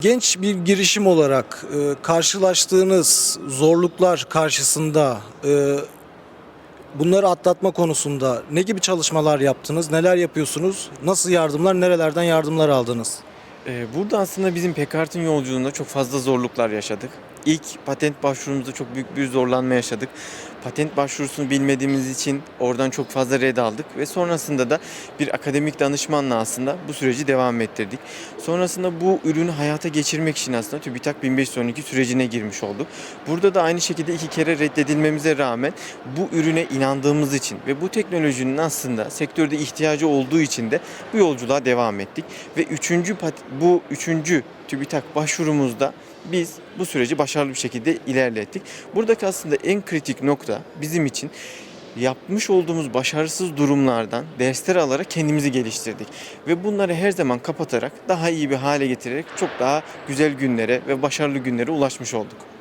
Genç bir girişim olarak e, karşılaştığınız zorluklar karşısında e, bunları atlatma konusunda ne gibi çalışmalar yaptınız? Neler yapıyorsunuz? Nasıl yardımlar, nerelerden yardımlar aldınız? Ee, Burada aslında bizim Pekart'ın yolculuğunda çok fazla zorluklar yaşadık. İlk patent başvurumuzda çok büyük bir zorlanma yaşadık. Patent başvurusunu bilmediğimiz için oradan çok fazla red aldık ve sonrasında da bir akademik danışmanla aslında bu süreci devam ettirdik. Sonrasında bu ürünü hayata geçirmek için aslında TÜBİTAK 1512 sürecine girmiş olduk. Burada da aynı şekilde iki kere reddedilmemize rağmen bu ürüne inandığımız için ve bu teknolojinin aslında sektörde ihtiyacı olduğu için de bu yolculuğa devam ettik. Ve üçüncü bu üçüncü TÜBİTAK başvurumuzda biz bu süreci başarılı bir şekilde ilerlettik. Buradaki aslında en kritik nokta bizim için yapmış olduğumuz başarısız durumlardan dersler alarak kendimizi geliştirdik. Ve bunları her zaman kapatarak daha iyi bir hale getirerek çok daha güzel günlere ve başarılı günlere ulaşmış olduk.